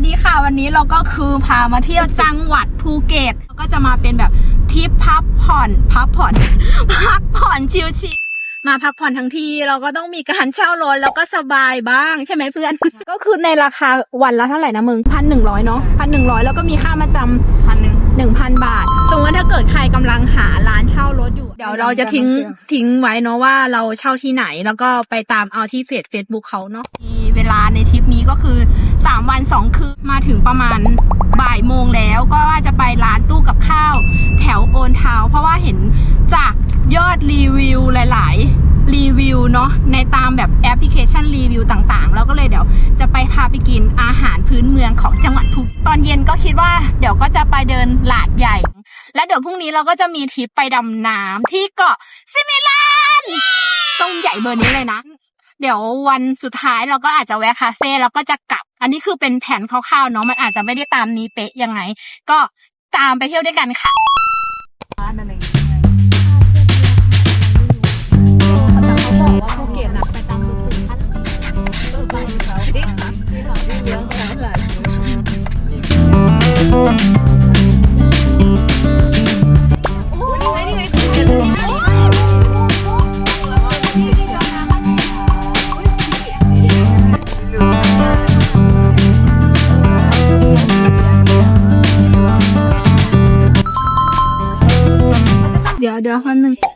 วัสดีค่ะวันนี้เราก็คือพามาเที่ยวจังหวัดภูเก็ตก็จะมาเป็นแบบทริปพักผ่อนพักผ่อนพักผ่อนชิลๆมาพักผ่อนทั้งทีเราก็ต้องมีการเช่ารถแล้วก็สบายบ้างใช่ไหมเพื่อน ก็คือในราคาวันละเท่าไหร่นะมึงพันหนึ่งร้อยเนาะพันหนึ่งร้อยแล้วก็มีค่ามาจำพันหนึ่งหนึ่งพันบาทสมมติว่าถ้าเกิดใครกำลังหาร้านเช่ารถอยู่ เดี๋ยวเราจะทิ้งทิ้งไว้เนาะว่าเราเช่าที่ไหนแล้วก็ไปตามเอาที่เฟซเฟซบุ๊กเขาเนาะมีเวลาในทริปนี้ก็คือ 3 วัน 2 คืนมาถึงประมาณบ่ายโมงแล้วก็ว่าจะไปร้านตู้กับข้าว แถวโอนทาวน์เพราะว่าเห็นจากยอดรีวิวหลาย ๆ รีวิวเนาะในตามแบบแอปพลิเคชันรีวิวต่างๆ แล้วก็เลยเดี๋ยวจะไปพาไปกินอาหารพื้นเมืองของจังหวัดภูเก็ตอนเย็นก็คิดว่าเดี๋ยวก็จะไปเดินหลาดใหญ่ และเดี๋ยวพรุ่งนี้เราก็จะมีทริปไปดำน้ำที่เกาะซิมิลานต้องใหญ่เบอร์นี้เลยนะเดี๋ยววันสุดท้ายเราก็อาจจะแวะคาเฟ่แล้วก็จะกลับ อันนี้คือเป็นแผนคร่าวๆเนาะมันอาจจะไม่ได้ตามนี้เป๊ะยังไง ก็ตามไปเที่ยวด้วยกันค่ะ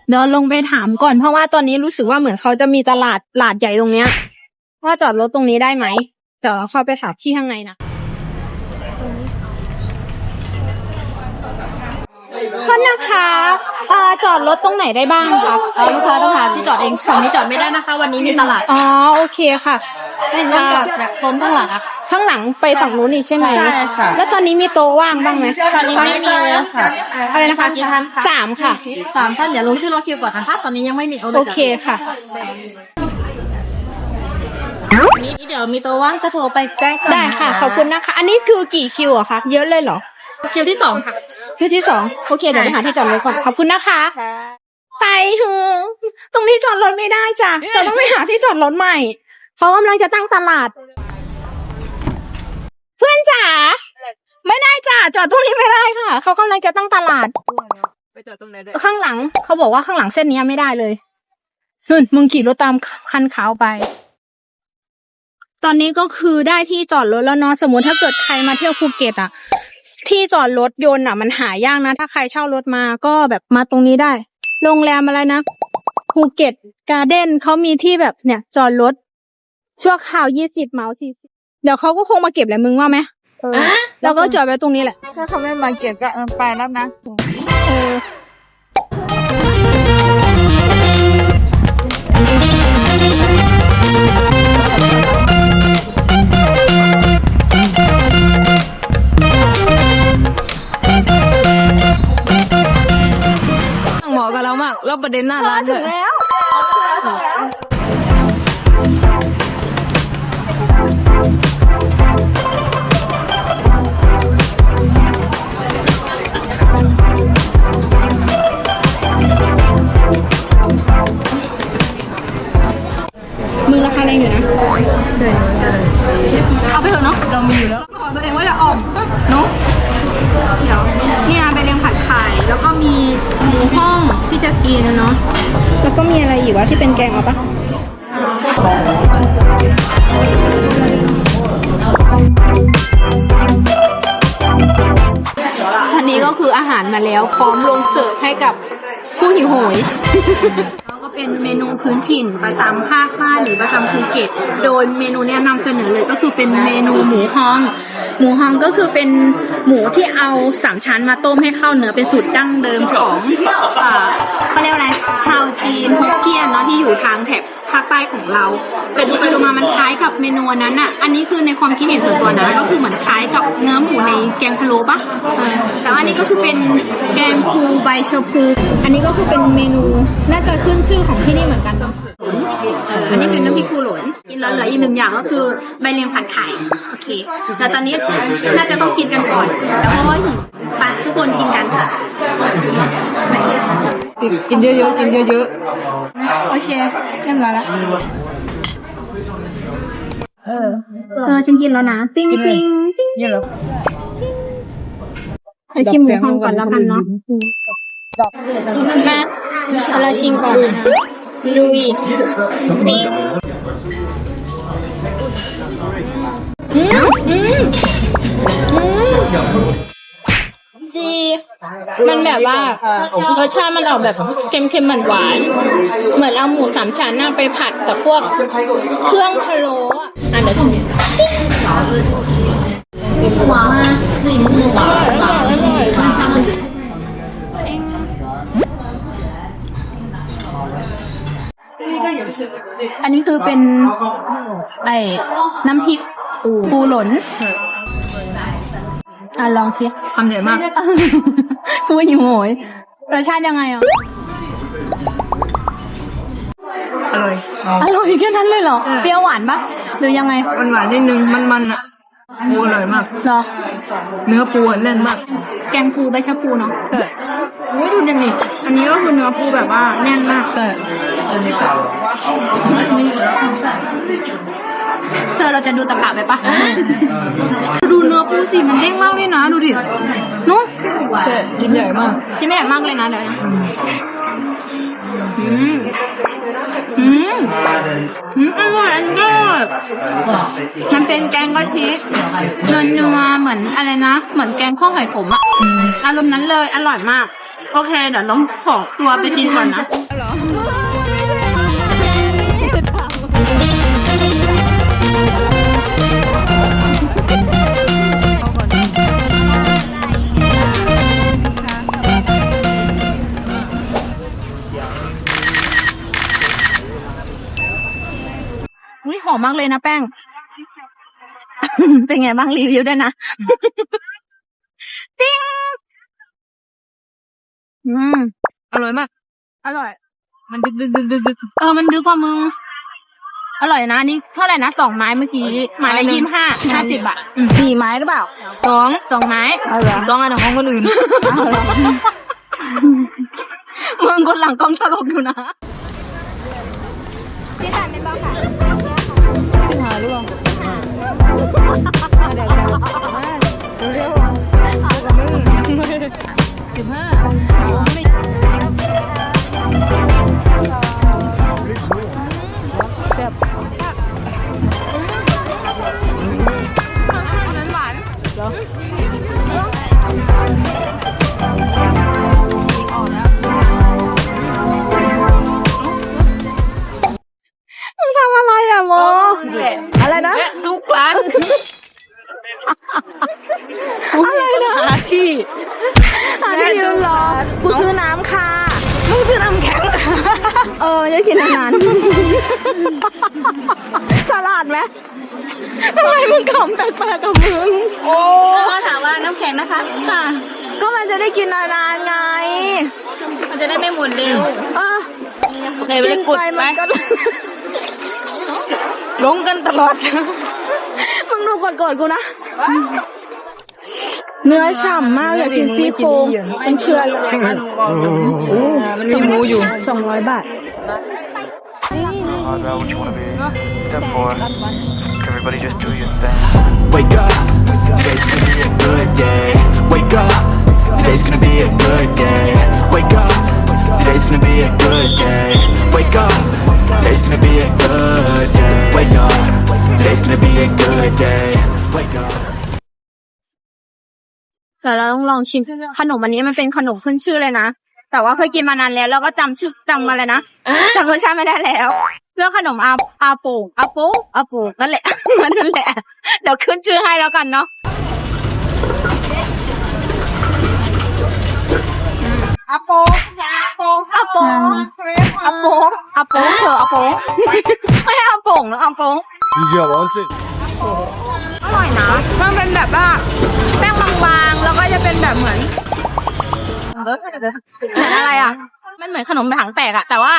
เดี๋ยวลงไปถามก่อนเพราะว่าตอนนี้รู้สึกว่าเหมือนเขาจะมีตลาดตลาดใหญ่ตรงเนี้ยว่าจอดรถตรงนี้ได้ไหมเดี๋ยวเข้าไปถามที่ข้างในนะขอนะคะอ่าจอดรถตรงไหนได้บ้างคะ เออลูกค้าต้องหาที่จอดเองฝั่งนี้จอดไม่ได้นะคะ วันนี้มีตลาด อ๋อโอเคค่ะ ต้องจอดแบบโซนข้างหลังอะข้างหลังไปฝั่งนู้นอีกใช่ไหมใช่ค่ะแล้วตอนนี้มีโต๊ะว่างบ้างไหมตอนนี้ไม่มีแล้วค่ะอะไรนะคะกี่ท่านคะสามค่ะ สามท่านเดี๋ยวลงชื่อรถคิวก่อนนะคะตอนนี้ยังไม่มีเอาเลยโอเคค่ะ นี้เดี๋ยวมีตัวว่างจะโทรไปแจ้งได้ค่ะ ขอบคุณนะคะ อันนี้คือกี่คิวอะคะ เยอะเลยเหรอ คิวที่สองค่ะ คิวที่สองโอเค เดี๋ยวไปหาที่จอดรถก่อน ขอบคุณนะคะ ไปเถอะตรงนี้จอดรถไม่ได้จ้ะเราต้องไปหาที่จอดรถใหม่ เขากำลังจะตั้งตลาด เพื่อนจ๋าไม่ได้จ้ะจอดตรงนี้ไม่ได้ค่ะเขากำลังจะตั้งตลาด ไปจอดตรงไหนด้วยข้างหลัง เขาบอกว่าข้างหลังเส้นเนี้ยไม่ได้เลยนุ่นมึงขี่รถตามคันขาวไป ตอนนี้ก็คือได้ที่จอดรถแล้วเนาะสมมติถ้าเกิดใครมาเที่ยวภูเก็ตอะ ที่จอดรถยนต์อะ มันหายากนะ ถ้าใครเช่ารถมาก็แบบมาตรงนี้ได้ โรงแรมอะไรนะภูเก็ตการ์เด้นเขามีที่แบบเนี่ย จอดรถ ชั่วคราวยี่สิบเมาสี่สิบเดี๋ยวเขาก็คงมาเก็บแหละมึงว่าไหมแล้วก็จอดไว้ตรงนี้แหละ ถ้าเขาไม่มาเก็บก็เออไปแล้วนะ เออเหมาะกับเรามากแล้วประเด็นหน้าร้านด้วย มีอยู่แล้วบอตัวเองว่าจะออกเนาะเดี๋ยวเนี่ยไปเรียงผัดไข่แล้วก็มีหมูห้องที่จะกินเนาะแล้วก็มีอะไรอีกวะที่เป็นแกงเอาปะอันนี้ก็คืออาหารมาแล้วพร้อมลงเสิร์ฟให้กับผู้หิวโหย เป็นเมนูพื้นถิ่นประจำภาคใต้หรือประจำภูเก็ต โดยเมนูเนี้ยนำเสนอเลยก็คือเป็นเมนูหมูฮอง หมูฮองก็คือเป็นหมูที่เอาสามชั้นมาต้มให้เข้าเนื้อเป็นสูตรดั้งเดิมของอ่าเขาเรียกว่าอะไรชาวจีนฮกเกี้ยนเนาะที่อยู่ทางแถบภาคใต้ของเรา แต่ดูไปดูมามันคล้ายกับเมนูอันนั้นอะอันนี้คือในความคิดเห็นส่วนตัวนะก็คือเหมือนคล้ายกับเนื้อหมูในแกงพะโล้ปะเออแต่ว่าอันนี้ก็คือเป็นแกงพูใบชะพู อันนี้ก็คือเป็นเมนูน่าจะขึ้นชื่อของที่นี่เหมือนกันเนาะ อออันนี้เป็นน้ำพริกคูหลนกินแล้วเหลืออีกหนึ่งอย่างก็คือใบเลียงผัดไข่โอเคแต่ตอนนี้น่าจะต้องกินกันก่อนแล้วเพราะว่าหิวไปทุกคนกินกันค่ะกินเยอะๆกินเยอะโอเคเรียบร้อยแล้วเออเออฉันกินแล้วนะติ้งกินเลยติ้งติ้งนี่เหรอไปชิมหมูฮองก่อนแล้วกันเนาะมาเราชิมก่อนลุย นี่อืมอืมอืมดีมันแบบว่ารสชาติมันออกแบบเค็มๆหวานๆเหมือนเอาหมูสามชั้นน่ะไปผัดกับพวกเครื่องพะโล้อะอะเดี๋ยวทำนี้หัวมาหนึ่งหัวอ อันนี้คือเป็นไอ้น้ำพริกปูหล่นอะลองชิคำใหญ่มากคือหิวโหยรสชาติยังไงอะ อร่อย อร่อยแค่นั้นเลยเหรอ เปรี้ยวหวานปะหรือยังไงหวานหวานๆนิดนึง มันๆอะปูอร่อยมากเหรอ เนื้อปูอะแน่นมาก แกงปูใบชะพูเนาะโอ้ยดูดินี่อันนี้ก็คือเนื้อปูแบบว่าแน่นมากเออ เธอเราจะดูตะกะไปปะดูเนื้อปูสิมันเด้งมากเลยนะดูดินุ๊กใช่ชิ้นใหญ่มากที่ไม่ใหญ่มากเลยนะเดี๋ยวนะอืมอืมอืมอร่อยอันนี้มันเป็นแกงกะทิเนื้อนัวเหมือนอะไรนะ เหมือนแกงข้าวหอยขมอะอารมณ์นั้นเลย อร่อยมาก โอเค เดี๋ยวน้องขอตัวไปกินก่อนนะ มมากเลยนะแป้ง เป็นไงบ้างรีวิวด้วยนะติ้งอืมอร่อยมาก อร่อย มันดึกดึกดึกดึกดึกเออ มันดึกกว่ามึง อร่อยนะอันนี่เท่าไหร่นะสองไม้เมื่อกี้ไม้ละยี่สิบห้าห้าสิบบาทสี่ไม้หรือเปล่าสองสองไม้เอาเหรอสองอันของคนอื่นมึงคนหลังกล้องตลกอยู่นะ สิบห้า นะหาที่หาที่ยืนรอกูซื้อน้ำค่ะมึงซื้อน้ำแข็ง เออจะกินนานๆฉลาดไหมทำไมมึงขำแปลกๆกับมึง โอ้แล้วก็ถามว่าน้ำแข็งนะคะ ค่ะ ก็มันจะได้กินนานๆไง มันจะได้ไม่หมดเร็วเออโอเคไปเลยกดไปไปมันก็ลงกันตลอด มึงดูกดกดๆกูนะ เนื้อฉ่ำมากอยากกินซี่โครงเป็นเครือเลยมันมีหมูอยู่สองร้อยบาท Hard route, what you wanna be? Step four. Everybody just do your thing. Wake up, today's gonna be a good day. Wake up, today's gonna be a good day. Wake up, today's gonna be a good day. Wake up, today's gonna be a good เดี๋ยวเราต้องลองชิมขนมอันนี้มันเป็นขนมขึ้นชื่อเลยนะ แต่ว่าเคยกินมานานแล้ว แล้วก็จำชื่อจำอะไรนะจำรสชาติไม่ได้แล้วเรื่องขนมอาอาโป่งอาโป่งอาโป่งนั่นแหละนั่นแหละ เดี๋ยวขึ้นชื่อให้แล้วกันเนาะอาโป่งอาโป่งอาโป่งอาโป่งอาโป่งเถอะอาโป่งไม่อาโป่งหรออาโป่งอร่อยนะมันเป็นแบบว่าแป้งบางๆแล้วก็ จะเป็นแบบเหมือนเหมือนอะไรอะ มันเหมือนขนมถังแตกอะ แต่ว่า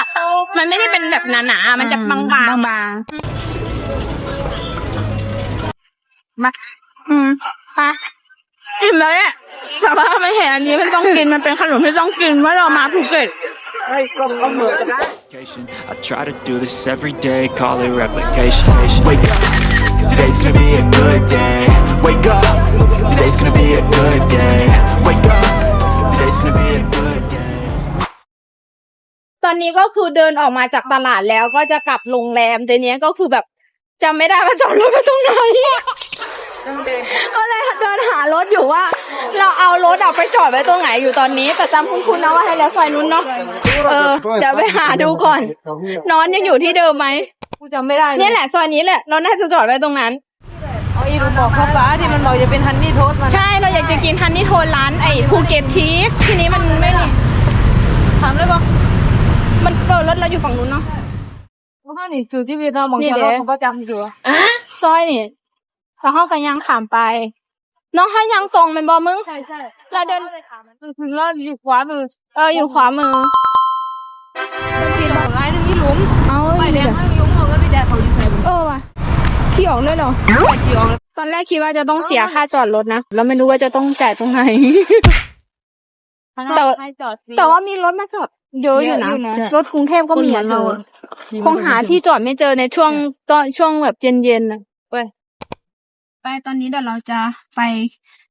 มันไม่ได้เป็นแบบหนาๆ มันจะบางๆ บางๆมาอืมมาอิ่มแล้วเนี่ยแต่ว่าไม่เห็นอันนี้มันต้องกิน มันเป็นขนมที่ต้องกินเมื่อเรามาภูเก็ต I try to do this every day, call it replication. Wake up, Today's gonna be a good day. Wake up. Today's gonna be a good day. Wake up. Today's gonna be a good day. ตอนนี้ก็คือเดินออกมาจากตลาดแล้วก็จะกลับโรงแรมแต่เนี้ยก็คือแบบจำไม่ได้ว่าจอดรถไปตรงไหนก็เลยเดินหารถอยู่ว่า เราเอารถเอาไปจอดไว้ตรงไหนอยู่ตอนนี้ แต่จำคุ้นๆนะว่าให้แล้วซอยนู้นเนาะเออเดี๋ยวไปหาดูก่อน นอนยังอยู่ที่เดิมไหมกูจำไม่ได้เลยเนี่ยแหละซอยนี้แหละเราน่าจะจอดไว้ตรงนั้น เอาอีรูบอกเขาฟ้าที่มันบอกจะเป็นฮันนี่โทสมันใช่เราอยากจะกินฮันนี่โทนร้านไอ้ภูเก็ตทีคทีนี้มันไม่มีถามเลยปะมันเออรถเราอยู่ฝั่งนู้นเนาะว่านี่จุดที่เวียดนามมองนี่ชาเด้ลอของประจำอยู่ซอยนี่แล้วห้องกันยังขามไป น้องห้ายังตรงเป็นบอมึงใช่ใช่เราเดินถึงแล้วอยู่ขวามือ เอออยู่ขวามือปีนหลังร้ายนึงที่หลุมเอาไปแดงนึงยุ้งเอาแล้วพี่แดงเขาอยู่ใส่บุญเออว่ะขี่ออกเลยเหรอไปเที่ยวแล้ว ตอนแรกคิดว่าจะต้องเสียค่าจอดรถนะ แล้วไม่รู้ว่าจะต้องจ่ายตรงไหน แต่ให้จอดฟรี แต่ว่ามีรถมาจอดเยอะอยู่นะ เยอะอยู่นะรถกรุงเทพก็มีอะเธอคงหาที่จอดไม่เจอในช่วงตอนช่วงแบบเย็นๆนะไปไปตอนนี้เดี๋ยวเราจะไป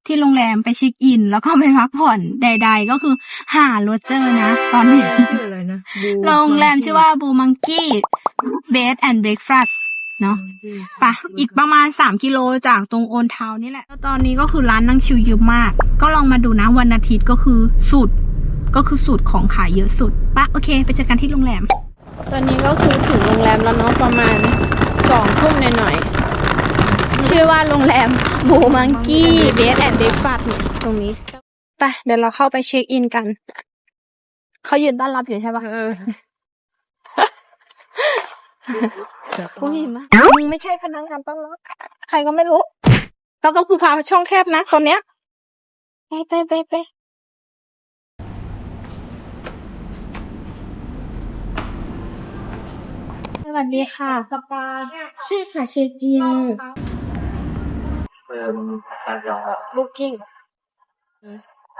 ที่โรงแรมไปเช็คอิน แล้วก็ไปพักผ่อนใด ๆ ก็คือหารถเจอนะ ตอนนี้ ชื่ออะไรนะ โรงแรมชื่อว่าบูมังกี้เบดแอนด์เบรกฟาส เนาะปะอีกประมาณ 3 กิโลจากตรงโอนทาวน์นี่แหละแล้วตอนนี้ก็คือร้านนั่งชิลเยอะมาก ก็ลองมาดูนะวันอาทิตย์ก็คือสูตรก็คือสูตรของขายเยอะสุดปะโอเค ไปเจอกันที่โรงแรม ตอนนี้ก็คือถึงโรงแรมแล้วเนาะประมาณสองทุ่มหน่อยๆชื่อว่าโรงแรมบูมังกี้เบดแอนด์เบรกฟาสเนี่ยตรงนี้ไปเดี๋ยวเราเข้าไปเช็คอินกันเขายืนต้อนรับอยู่ใช่ปะเออ ผู้หญิงมะมึงไม่ใช่พนักงานต้อนรับใครก็ไม่รู้ แล้วก็คือพาช่องแคบนะตอนเนี้ยไปไปไปไปสวัสดีค่ะสปาใช่ค่ะเช็คอินเติมการจองครับบุ๊กิ้ง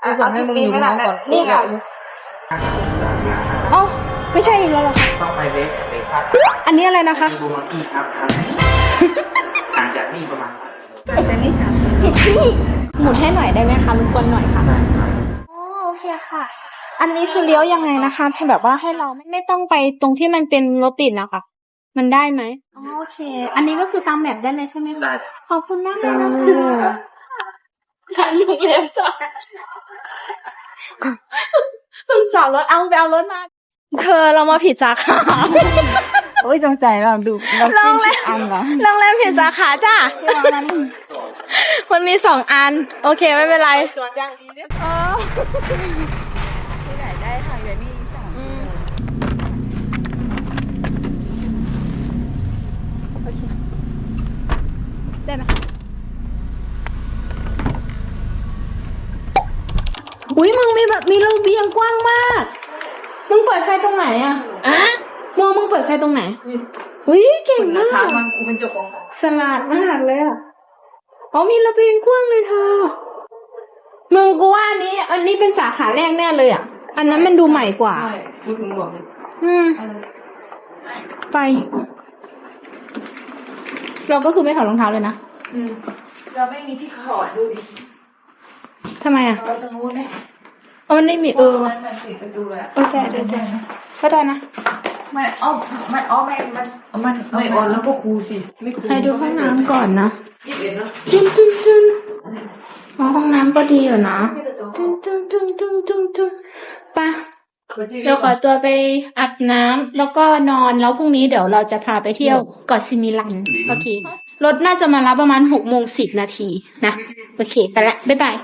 กูส่งให้มึงอยู่น้องก่อนนี่ค่ะอ๋อไม่ใช่อีกแล้วเหรอคะต้องไปเวฟ เวฟพักอันนี้อะไรนะคะมีบูมังกี้ครับครับห่างจากนี่ประมาณสามกิโลผิดที่หมุนให้หน่อยได้ไหมคะรบกวนหน่อยค่ะได้ครับอ๋อโอเคค่ะ อันนี้คือเลี้ยวยังไงนะคะ ให้แบบว่าให้เราไม่ไม่ต้องไปตรงที่มันเป็นรถติดนะคะมันได้ไหมอ๋อโอเค อันนี้ก็คือตามแมปได้เลยใช่ไหมคะได้ขอบคุณมากเลยนะคะถ่ายรูปเลี้ยวจ้ะสุนสอนรถเอาไปเอารถมา เธอเรามาผิดสาขาโอ้ยสงสัยเราดูเราลองเลยอันเหรอโรงแรมผิดสาขาจ้ะ มันมีสองอัน โอเคไม่เป็นไรเออที่ไหนได้ทางอย่างนี้สองอืมโอเคได้ไหมอุ้ยมึงมีแบบมีระเบียงกว้างมาก มึงเปิดไฟตรงไหนอะอะมองมึงเปิดไฟตรงไหนอุ้ยเก่งมากถามมันกูเป็นเจ้าของสลัดมากเลยอะอ๋อมีระเบียงกว้างเลยเธอ มึงกูว่าอันนี้ อันนี้เป็นสาขาแรกแน่เลยอะอันนั้นมันดูใหม่กว่า ใช่พูดถึงบอกเลยอืม ไป เราก็คือไม่ถอดรองเท้าเลยนะอืมเราไม่มีที่ขอดดูดิทำไมอะเราตรงนู้นเนี่ย เอามันไม่มีเออว่ะมันปิดประตูเลยอะโอเคเดี๋ยวเดี๋ยวก็ได้นะไม่อ้อมมันอ้อมไม่มันมันไม่ออนแล้วก็ครูสิไม่ครูให้ดูห้องน้ำก่อนนะยี่สิบเอ็ดเนาะตึ้งตึ้งตึ้งอ๋อห้องน้ำก็ดีอยู่นะตึ้งตึ้งตึ้งตึ้งตึ้งตึ้งไปะเดี๋ยวขอตัวไปอาบน้ำแล้วก็นอนแล้วพรุ่งนี้เดี๋ยวเราจะพาไปเที่ยวเกาะซิมิลันโอเครถน่าจะมารับประมาณหกโมงสิบนาทีนะ โอเค ไปละ บ๊ายบาย